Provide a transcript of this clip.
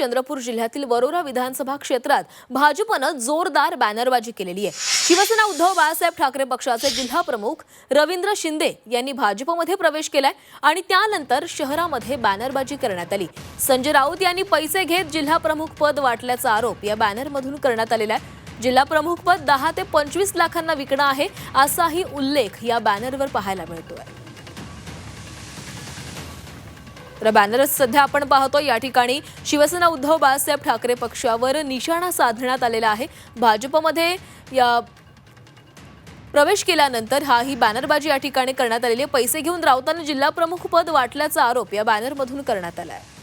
चंद्रपूर जिल्ह्यातील वरोरा विधानसभा क्षेत्रात भाजपनं जोरदार बॅनरबाजी केलेली आहे. शिवसेना उद्धव बाळासाहेब ठाकरे पक्षाचे जिल्हा प्रमुख रवींद्र शिंदे यांनी भाजपमध्ये प्रवेश केलाय आणि त्यानंतर शहरामध्ये बॅनरबाजी करण्यात आली. संजय राऊत यांनी पैसे घेत जिल्हा प्रमुख पद वाटल्याचा आरोप या बॅनरमधून करण्यात आलेला आहे. जिल्हा प्रमुख पद दहा ते पंचवीस लाखांना विकणं आहे असाही उल्लेख या बॅनरवर पाहायला मिळतोय. तर बॅनरच सध्या आपण पाहतो या ठिकाणी शिवसेना उद्धव बाळासाहेब ठाकरे पक्षावर निशाणा साधण्यात आलेला आहे. भाजपमध्ये या प्रवेश केल्यानंतर हा ही बॅनरबाजी या ठिकाणी करण्यात आलेली आहे. पैसे घेऊन राऊतांना जिल्हाप्रमुख पद वाटल्याचा आरोप या बॅनरमधून करण्यात आला आहे